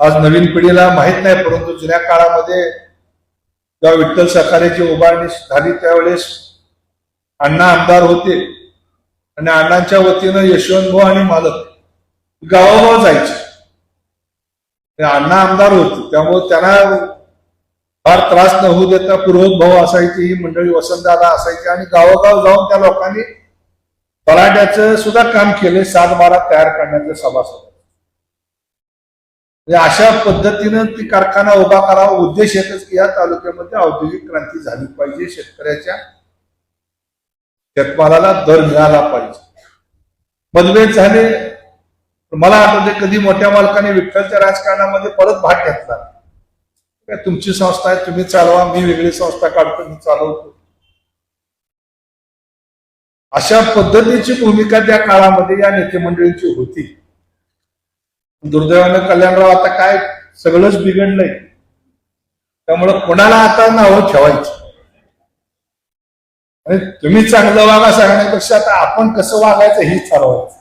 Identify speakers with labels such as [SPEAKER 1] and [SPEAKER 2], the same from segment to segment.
[SPEAKER 1] आज नवीन पिढीला माहीत नाही परंतु जुन्या काळामध्ये जेव्हा विठ्ठल सकाळची उभारणी झाली त्यावेळेस अण्णा आमदार होते. आणि अण्णांच्या वतीनं यशवंत भाऊ आणि मालक गावागाव जायचे. ते अण्णा आमदार होते त्यामुळे त्यांना फार त्रास न होऊ देता पूर्वत भाऊ असायची ही मंडळी वसंतदादा असायची आणि गावोगाव जाऊन त्या लोकांनी तलाट्याचं सुद्धा काम केले सात बारा तयार करण्याचं सभासद. म्हणजे अशा पद्धतीनं ती कारखाना उभा करावा. उद्देश एकच की या तालुक्यामध्ये औद्योगिक क्रांती झाली पाहिजे. शेतकऱ्याच्या शेतमालाला दर मिळाला पाहिजे. मतभेद झाले. मला आठवते कधी मोठ्या मालकाने विठ्ठलच्या राजकारणामध्ये परत भाग घेतला. काय तुमची संस्था आहे तुम्ही चालवा. मी वेगळी संस्था काढतो मी चालवतो. अशा पद्धतीची भूमिका त्या काळामध्ये या नेते मंडळींची होती. दुर्दैवानं कल्याणराव आता काय सगळंच बिघडलंय. त्यामुळं कोणाला आता नावं ठेवायची? आणि तुम्ही चांगलं वागा सांगण्यापेक्षा आता आपण कसं वागायचं हे ठरवायचं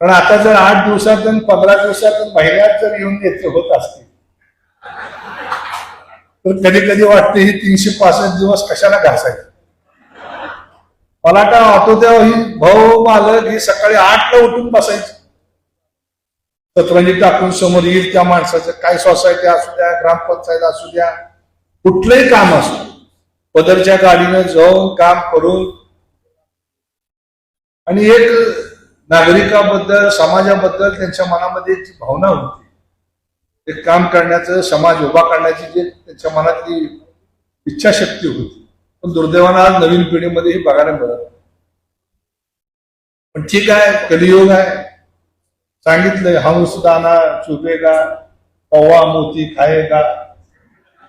[SPEAKER 1] पण आता जर आठ दिवसातून पंधरा दिवसातून महिन्यात जर येऊन येते होत असतील तर कधी कधी वाटते ही तीनशे पासष्ट दिवस कशाला घासायचे? मला काय आठवत्या ही भाऊ मालक ही सकाळी आठला उठून बसायची. सतरंजी टाकून समोर येईल त्या माणसाचं. काय सोसायटी असू द्या ग्रामपंचायत असू द्या कुठलंही काम असू पदरच्या गाडीनं जाऊन काम करून आणि एक नागरिकाबद्दल समाजाबद्दल त्यांच्या मनामध्ये जी भावना होती. ते काम करण्याचं समाज उभा करण्याची जे त्यांच्या मनातली इच्छाशक्ती होती. पण दुर्दैवानं आज नवीन पिढीमध्ये हे बघायला मिळत पण ठीक आहे कलियुग आहे. सांगितलंय हंस दाना चुबेगा पवा मोती खाएगा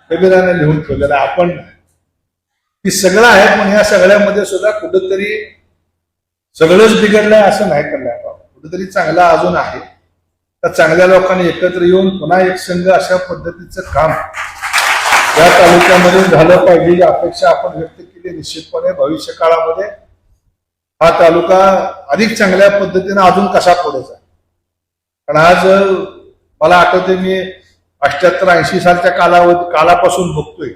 [SPEAKER 1] कबीराने लिहून ठेवलेलं आपण ही सगळं आहे पण या सगळ्यामध्ये सुद्धा कुठंतरी सगळंच बिघडलंय असं नाही करणार कुठंतरी चांगला अजून आहे. त्या चांगल्या लोकांनी एकत्र येऊन पुन्हा एक संघ अशा पद्धतीचं काम या तालुक्यामध्ये झालं पाहिजे ही अपेक्षा आपण व्यक्त केली निश्चितपणे. भविष्य काळामध्ये हा तालुका अधिक चांगल्या पद्धतीने अजून कसा पुढे जाईल? कारण आज मला आठवते मी अठ्याहत्तर ऐंशी सालच्या कालावधी कालापासून बघतोय.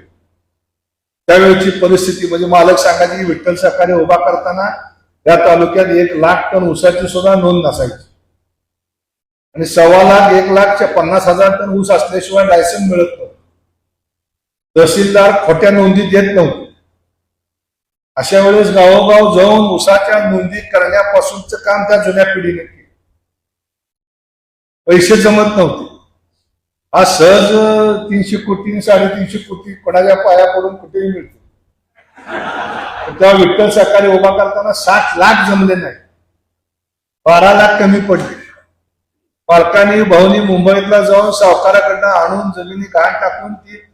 [SPEAKER 1] त्यावेळची परिस्थिती म्हणजे मालक सांगायची की विठ्ठल सहकारी उभा करताना या तालुक्यात एक लाख टन ऊसाची सुद्धा नोंद नसायची. आणि सव्वा लाख एक लाखच्या पन्नास हजार टन ऊस असल्याशिवाय लायसन मिळत नव्हतं. तहसीलदार खोट्या नोंदी देत नव्हते. अशा वेळेस गावोगाव जाऊन उसाच्या नोंदी करण्यापासूनच काम त्या जुन्या पिढीने केलं. पैसे जमत नव्हते. हा सहज तीनशे कोटी साडेतीनशे कोटी कोणाच्या पाया पडून कुठेही मिळतो. तेव्हा विठ्ठल सरकारी उभा करताना सात लाख जमले नाही. बारा लाख कमी पडले. पालकांनी भाऊनी मुंबईतला जाऊन सावकाराकडनं आणून जमिनी घाण टाकून ती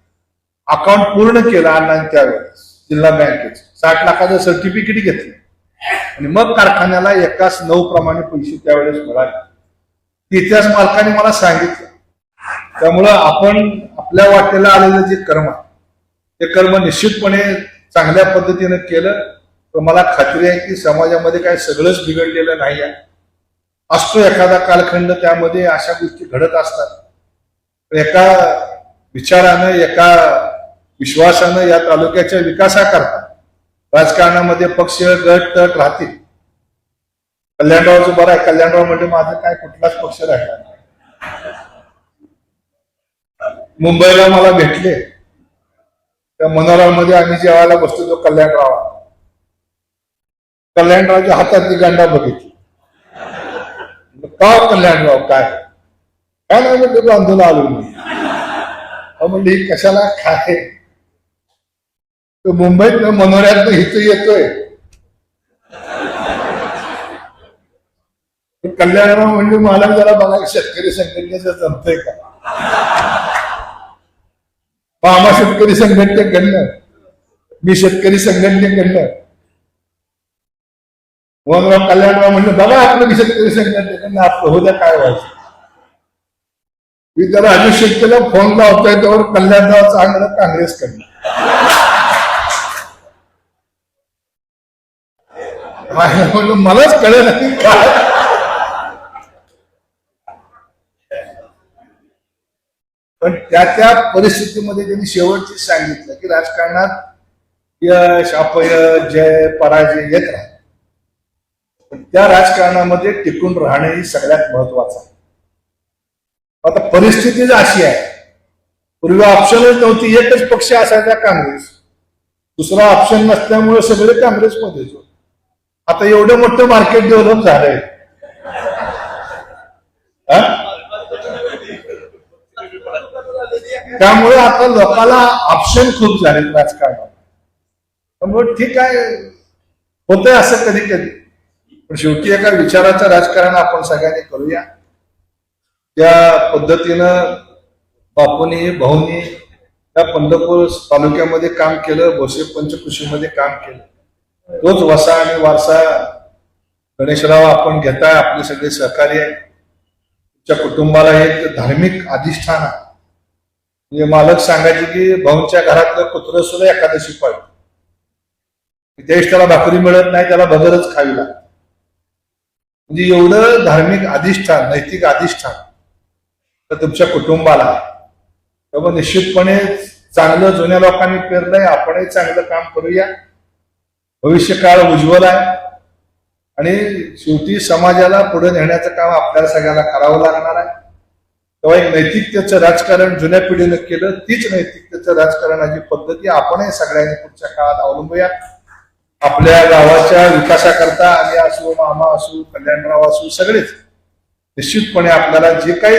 [SPEAKER 1] अकाउंट पूर्ण केलं अण्णांनी त्यावेळेस जिल्हा बँकेचं. साठ लाखाचं सर्टिफिकेट घेतलं. आणि मग कारखान्याला एकाच नऊ प्रमाणे पैसे त्यावेळेस मिळाले. इतिहास मालकाने मला सांगितलं. त्यामुळं आपण आपल्या वाटेला आलेलं जे कर्म ते कर्म निश्चितपणे चांगल्या पद्धतीनं केलं. तर मला खात्री आहे की समाजामध्ये काय सगळंच बिघडलेलं नाही आहे. असतो एखादा कालखंड त्यामध्ये अशा गोष्टी घडत असतात. एका विचारानं एका विश्वासानं या तालुक्याच्या विकासाकरता राजकारणामध्ये पक्ष गट तट राहतील. कल्याणरावचं बरं आहे. कल्याणराव म्हणजे माझं काय कुठलाच पक्ष राहिला मुंबईला मला भेटले. त्या मनोरामध्ये आम्ही जेवायला बसतो तो कल्याणराव कल्याणरावच्या हातातली गांडा बघितली. का कल्याणराव काय? काय नाही म्हणलं बांधून आलो मी अहो कशाला काय? तो मुंबईत मनोऱ्यात इथं येतोय. तर कल्याणराव म्हणजे मला जरा बघा शेतकरी संघटनेचं जमतंय का? आम्हा शेतकरी संघटनेकडनं मी शेतकरी संघटनेकडनं मोहनराव कल्याणराव म्हणलं बघा आपलं मी शेतकरी संघटनेकडनं आपलं होत्या काय व्हायचं? मी त्याला अजित शेतकऱ्याला फोन लावतोय त्यावर कल्याणराव चांगलं काँग्रेसकडनं. म्हणलं मलाच कळेल पण त्या त्या परिस्थितीमध्ये त्यांनी शेवटची सांगितलं की राजकारणात यश अपय जय पराजय येत राहत पण त्या राजकारणामध्ये टिकून राहणे ही सगळ्यात महत्वाचं आहे. आता परिस्थितीच अशी आहे पूर्वी ऑप्शनच नव्हती एकच पक्ष असायचा काँग्रेस. दुसरा ऑप्शन नसल्यामुळे सगळे काँग्रेसमध्येच होते. आता एवढं मोठं मार्केट डेव्हलप झालंय. त्यामुळे आता लोकांना ऑप्शन खूप झाले राजकारणात. त्यामुळे ठीक आहे. होतंय असं कधी कधी पण शेवटी एका विचाराचं राजकारण आपण सगळ्यांनी करूया. त्या पद्धतीनं बापूनी भाऊनी त्या पंढरपूर तालुक्यामध्ये काम केलं भोसे पंचकृषीमध्ये काम केलं. तोच वसा आणि वारसा गणेशराव आपण घेताय आपले सगळे सहकार्य आहे तुमच्या कुटुंबाला एक धार्मिक अधिष्ठान आहे. म्हणजे मालक सांगायचे की भाऊंच्या घरातलं कुत्र सुद्धा एकादशी पाळतं त्यावेळेस त्याला भाकरी मिळत नाही त्याला भगरच खावी लागते. म्हणजे एवढं धार्मिक अधिष्ठान नैतिक अधिष्ठान तर तुमच्या कुटुंबाला तर त्यामुळे निश्चितपणे चांगलं जुन्या लोकांनी पेरलंय आपणही चांगलं काम करूया. भविष्य काळ उज्ज्वल आहे. आणि शेवटी समाजाला पुढे नेण्याचं काम आपल्याला सगळ्याला करावं लागणार आहे. तेव्हा एक नैतिकतेचं राजकारण जुन्या पिढीनं केलं तीच नैतिकतेचं राजकारणाची पद्धती आपणही सगळ्यांनी पुढच्या काळात अवलंबूया. आपल्या गावाच्या विकासाकरता आणि असो मामा असू कल्याणराव असो सगळेच निश्चितपणे आपल्याला जे काही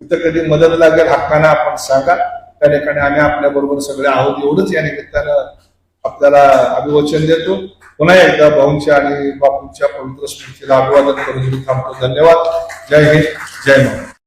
[SPEAKER 1] इथं कधी मदत लागेल हक्कानं आपण सांगा. त्या ठिकाणी आम्ही आपल्या बरोबर सगळे आहोत. एवढंच या निमित्तानं आपल्याला अभिवचन देतो. पुन्हा एकदा भाऊंच्या आणि बापूंच्या पवित्र स्मृतीला अभिवादन करून थांबतो. धन्यवाद. जय हिंद. जय महाराज.